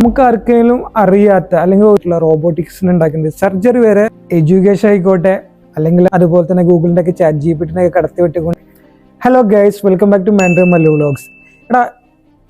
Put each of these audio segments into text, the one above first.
നമുക്ക് ആർക്കെങ്കിലും അറിയാത്ത അല്ലെങ്കിൽ റോബോട്ടിക്സിന് ഉണ്ടാക്കുന്നത് സർജറി വരെ എഡ്യൂക്കേഷൻ ആയിക്കോട്ടെ അല്ലെങ്കിൽ അതുപോലെ തന്നെ ഗൂഗിളിന്റെ ഒക്കെ ചാറ്റ് ജി പി ഒക്കെ കടത്തി വിട്ടുകൊണ്ട് hello guys welcome back to Mandro Mallu vlogs എടാ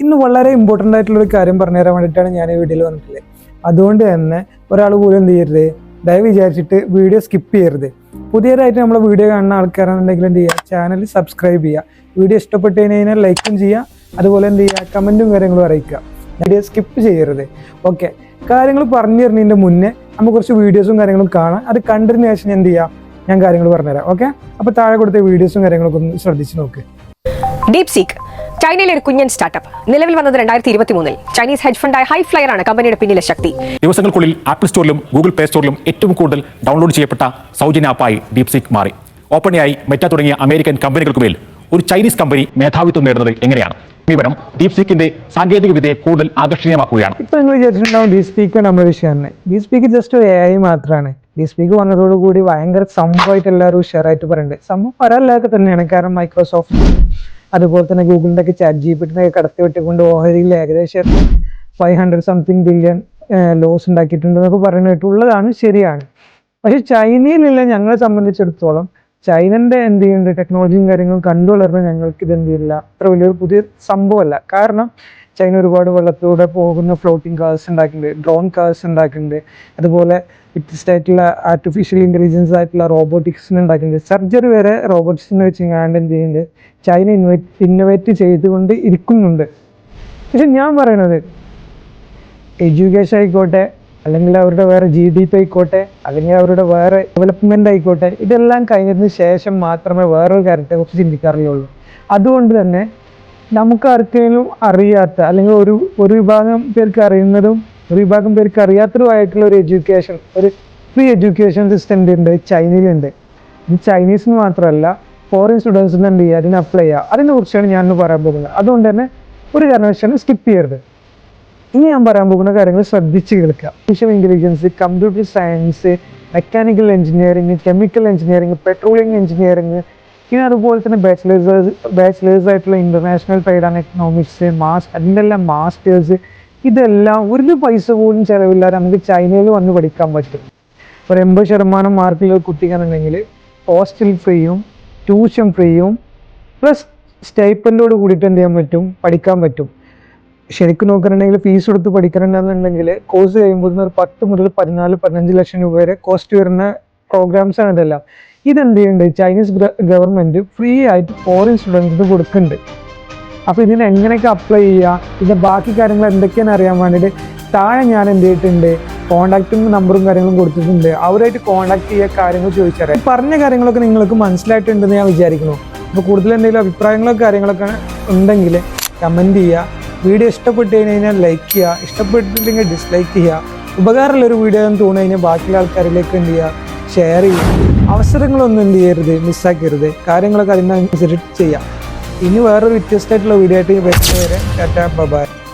ഇന്ന് വളരെ ഇമ്പോർട്ടന്റ് ആയിട്ടുള്ള ഒരു കാര്യം പറഞ്ഞു തരാൻ വേണ്ടിയിട്ടാണ് ഞാൻ ഈ വീഡിയോയിൽ വന്നിട്ടുള്ളത്. അതുകൊണ്ട് തന്നെ ഒരാൾ പോലും എന്ത് ചെയ്യരുത് ദയവ് വിചാരിച്ചിട്ട് വീഡിയോ സ്കിപ്പ് ചെയ്യരുത്. പുതിയതായിട്ട് നമ്മളെ വീഡിയോ കാണുന്ന ആൾക്കാരാണെന്നുണ്ടെങ്കിൽ എന്ത് ചെയ്യുക ചാനൽ സബ്സ്ക്രൈബ് ചെയ്യുക. വീഡിയോ ഇഷ്ടപ്പെട്ട് കഴിഞ്ഞാൽ ലൈക്കും ചെയ്യുക അതുപോലെ എന്ത് ചെയ്യുക കമന്റും കാര്യങ്ങളും അറിയിക്കുക. വീഡിയോ സ്കിപ്പ് ചെയ്യരുത്. ഓക്കെ കാര്യങ്ങൾ പറഞ്ഞു തരുന്നതിന്റെ മുന്നേ നമുക്ക് കുറച്ച് വീഡിയോസും കാര്യങ്ങളും കാണാം. അത് കണ്ടതിന് ശേഷം ഞാൻ എന്ത് ചെയ്യാം? ഞാൻ കാര്യങ്ങൾ പറഞ്ഞുതരാം. ഓക്കെ അപ്പോൾ താഴെ കൊടുത്ത വീഡിയോസും കാര്യങ്ങളൊക്കെ ഒന്ന് ശ്രദ്ധിച്ച് നോക്ക്. ഡീപ് സീക്ക് ചൈനയിലെ ഒരു കുഞ്ഞൻ സ്റ്റാർട്ടപ്പ് നിലവിൽ വന്നത് രണ്ടായിരത്തി ഇരുപത്തി മൂന്നിൽ ചൈനീസ് ഹെഡ് ഫണ്ടായ ഹൈ ഫ്ലയർ ആണ് കമ്പനിയുടെ പിന്നിലെ ശക്തി. ദിവസങ്ങൾക്കുള്ളിൽ ആപ്പിൾ സ്റ്റോറിലും ഗൂഗിൾ പ്ലേ സ്റ്റോറിലും ഏറ്റവും കൂടുതൽ ഡൗൺലോഡ് ചെയ്യപ്പെട്ട സൗജന്യ ആപ്പായി ഡീപ് സീക്ക് മാറി. ഓപ്പണിയായി മെറ്റ തുടങ്ങിയ അമേരിക്കൻ കമ്പനികൾക്ക് മേൽ ഒരു ചൈനീസ് കമ്പനി മേധാവിത്വം നേടുന്നത് എങ്ങനെയാണ്? വിവരം ഡീപ്സിക്കിന്റെ സാങ്കേതിക വിദ്യയെ കൂടുതൽ ആകർഷണീയമാക്കുകയാണ്. ഇപ്പൊ നിങ്ങൾ വിചാരിച്ചിട്ടുണ്ടാവും ഡീപ് സ്പീക്ക് നമ്മുടെ വിഷയം തന്നെ deep speak just A I മാത്രമാണ് ഈ സ്പീക്ക് വന്നതോടുകൂടി ഭയങ്കര സംഭവമായിട്ട് എല്ലാവരും ഉഷാറായിട്ട് പറയുന്നുണ്ട് സംഭവം പറയാനൊക്കെ തന്നെയാണ്. കാരണം മൈക്രോസോഫ്റ്റ് അതുപോലെ തന്നെ ഗൂഗിളിന്റെ ഒക്കെ ചാറ്റ് ജി പി ഒക്കെ കടത്തി വിട്ടുകൊണ്ട് ഓഹരിയിൽ ഏകദേശം five hundred something billion loss ഉണ്ടാക്കിയിട്ടുണ്ട് എന്നൊക്കെ ശരിയാണ്. പക്ഷെ ചൈനയിലുള്ള ഞങ്ങളെ സംബന്ധിച്ചിടത്തോളം. ചൈനന്റെ എന്ത് ചെയ്യുന്നുണ്ട്? ടെക്നോളജിയും കാര്യങ്ങളും കണ്ടു ഞങ്ങൾക്ക് ഇത് എന്ത് ചെയ്യില്ല അത്ര വലിയൊരു പുതിയ സംഭവമല്ല. കാരണം ചൈന ഒരുപാട് വെള്ളത്തിലൂടെ പോകുന്ന ഫ്ലോട്ടിംഗ് കാർസ് ഉണ്ടാക്കിയിട്ടുണ്ട് ഡ്രോൺ കാർസ് ഉണ്ടാക്കിയിട്ടുണ്ട് അതുപോലെ വ്യത്യസ്ത ആയിട്ടുള്ള ആർട്ടിഫിഷ്യൽ ഇന്റലിജൻസ് ആയിട്ടുള്ള റോബോട്ടിക്സിന് ഉണ്ടാക്കിയിട്ടുണ്ട് സർജറി വരെ റോബോട്ടിക്സിനെ വെച്ച് ഞാൻ എന്ത് ചെയ്യുന്നുണ്ട്? ചൈന ഇന്നോവേറ്റ് ഇന്നോവേറ്റ് ചെയ്തുകൊണ്ട് ഇരിക്കുന്നുണ്ട്. പക്ഷെ ഞാൻ പറയണത് എഡ്യൂക്കേഷൻ ആയിക്കോട്ടെ അല്ലെങ്കിൽ അവരുടെ വേറെ ജി ഡി പി ആയിക്കോട്ടെ അല്ലെങ്കിൽ അവരുടെ വേറെ ഡെവലപ്മെന്റ് ആയിക്കോട്ടെ ഇതെല്ലാം കഴിഞ്ഞതിന് ശേഷം മാത്രമേ വേറൊരു കാര്യത്തെ കുറിച്ച് ചിന്തിക്കാറുള്ളൂ. അതുകൊണ്ട് തന്നെ നമുക്ക് ആർക്കെങ്കിലും അറിയാത്ത അല്ലെങ്കിൽ ഒരു ഒരു വിഭാഗം പേർക്ക് അറിയുന്നതും ഒരു വിഭാഗം പേർക്ക് അറിയാത്തതുമായിട്ടുള്ള ഒരു എഡ്യൂക്കേഷൻ ഒരു ഫ്രീ എഡ്യൂക്കേഷൻ സിസ്റ്റം ഉണ്ട് ചൈനയിലുണ്ട്. ഇത് ചൈനീസിന് മാത്രമല്ല ഫോറിൻ സ്റ്റുഡൻസിന് എന്ത് ചെയ്യുക അതിന് അപ്ലൈ ചെയ്യുക അതിനെ കുറിച്ചാണ് ഞാൻ പറയാൻ പോകുന്നത്. അതുകൊണ്ട് തന്നെ ഒരു കാരണവശാലും സ്കിപ്പ് ചെയ്യരുത്. ഇനി ഞാൻ പറയാൻ പോകുന്ന കാര്യങ്ങൾ ശ്രദ്ധിച്ച് കേൾക്കുക. Artificial intelligence computer science mechanical engineering chemical engineering petroleum engineering പിന്നെ അതുപോലെ തന്നെ ബാച്ചിലേഴ്സ് ബാച്ചിലേഴ്സ് ആയിട്ടുള്ള ഇന്റർനാഷണൽ ട്രേഡ് ആൻഡ് എക്കണോമിക്സ് മാസ് അതിന്റെ എല്ലാം മാസ്റ്റേഴ്സ് ഇതെല്ലാം ഒരു പൈസ പോലും ചിലവില്ലാതെ നമുക്ക് ചൈനയിൽ വന്ന് പഠിക്കാൻ പറ്റും. ഒരു എൺപത് ശതമാനം മാർക്കിൽ കുട്ടിക്കാണെന്നുണ്ടെങ്കിൽ ഹോസ്റ്റൽ ഫ്രീയും ട്യൂഷൻ ഫ്രീയും പ്ലസ് സ്റ്റൈപ്പന്റോട് കൂടിയിട്ട് എന്ത് ചെയ്യാൻ പറ്റും? പഠിക്കാൻ പറ്റും. ശരിക്കും നോക്കുകയാണെങ്കിൽ ഫീസ് കൊടുത്ത് പഠിക്കണമെന്നുണ്ടെങ്കിൽ കോഴ്സ് കഴിയുമ്പോൾ ഒരു പത്ത് മുതൽ പതിനാല് പതിനഞ്ച് ലക്ഷം രൂപ വരെ കോസ്റ്റ് വരുന്ന പ്രോഗ്രാംസ് ആണ് ഇതെല്ലാം. ഇതെന്ത് ചെയ്യുന്നുണ്ട് ചൈനീസ് ഗവൺമെന്റ് ഫ്രീ ആയിട്ട് ഫോറിൻ സ്റ്റുഡൻസിന് കൊടുക്കുന്നുണ്ട്. അപ്പോൾ ഇതിന് എങ്ങനെയൊക്കെ അപ്ലൈ ചെയ്യുക ഇതിന്റെ ബാക്കി കാര്യങ്ങൾ എന്തൊക്കെയാണെന്ന് അറിയാൻ വേണ്ടിയിട്ട് താഴെ ഞാൻ എന്ത് ചെയ്തിട്ടുണ്ട്? കോൺടാക്റ്റും നമ്പറും കാര്യങ്ങളും കൊടുത്തിട്ടുണ്ട്. അവരായിട്ട് കോൺടാക്ട് ചെയ്യുക കാര്യങ്ങൾ ചോദിച്ചറിയാം. ഈ പറഞ്ഞ കാര്യങ്ങളൊക്കെ നിങ്ങൾക്ക് മനസ്സിലായിട്ടുണ്ടെന്ന് ഞാൻ വിചാരിക്കുന്നു. അപ്പോൾ കൂടുതൽ എന്തെങ്കിലും അഭിപ്രായങ്ങളോ കാര്യങ്ങളൊക്കെ ഉണ്ടെങ്കിൽ കമന്റ് ചെയ്യുക. വീഡിയോ ഇഷ്ടപ്പെട്ട് കഴിഞ്ഞാൽ ലൈക്ക് ചെയ്യുക. ഇഷ്ടപ്പെട്ടില്ലെങ്കിൽ ഡിസ്ലൈക്ക് ചെയ്യുക. ഉപകാരമുള്ള ഒരു വീഡിയോ എന്ന് തോന്നി കഴിഞ്ഞാൽ ബാക്കിയുള്ള ആൾക്കാരിലേക്ക് എന്ത് ചെയ്യുക? ഷെയർ ചെയ്യുക. അവസരങ്ങളൊന്നും എന്ത് ചെയ്യരുത് മിസ്സാക്കരുത് കാര്യങ്ങളൊക്കെ അതിനനുസരിച്ച് ചെയ്യുക ഇനി വേറൊരു വ്യത്യസ്തമായിട്ടുള്ള വീഡിയോ ആയിട്ട് വരുന്നവരെ ടാറ്റാ ബൈ.